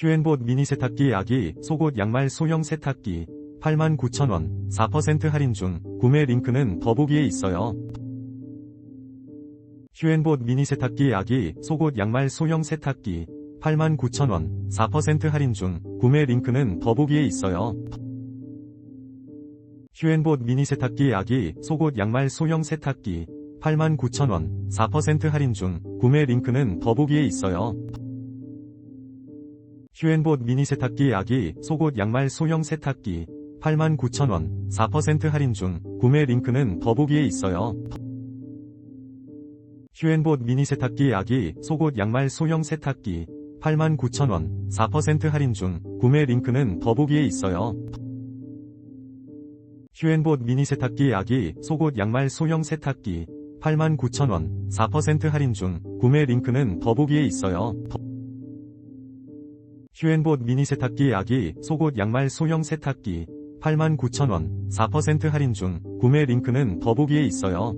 휴엔봇 미니 세탁기 아기 속옷 양말 소형 세탁기 89,000원 4% 할인 중 구매 링크는 더보기에 있어요. 휴엔봇 미니 세탁기 아기 속옷 양말 소형 세탁기 89,000원 4% 할인 중 구매 링크는 더보기에 있어요. 휴엔봇 미니 세탁기 아기 속옷 양말 소형 세탁기 89,000원 4% 할인 중 구매 링크는 더보기에 있어요. 휴엔봇 미니 세탁기 아기 속옷 양말 소형 세탁기 89,000원 4% 할인 중 구매 링크는 더보기에 있어요. 휴엔봇 미니 세탁기 아기 속옷 양말 소형 세탁기 89,000원 4% 할인 중 구매 링크는 더보기에 있어요. 휴엔봇 미니 세탁기 아기 속옷 양말 소형 세탁기 89,000원 4% 할인 중 구매 링크는 더보기에 있어요. 휴엔봇 미니 세탁기 아기 속옷 양말 소형 세탁기 89,000원 4% 할인 중 구매 링크는 더보기에 있어요.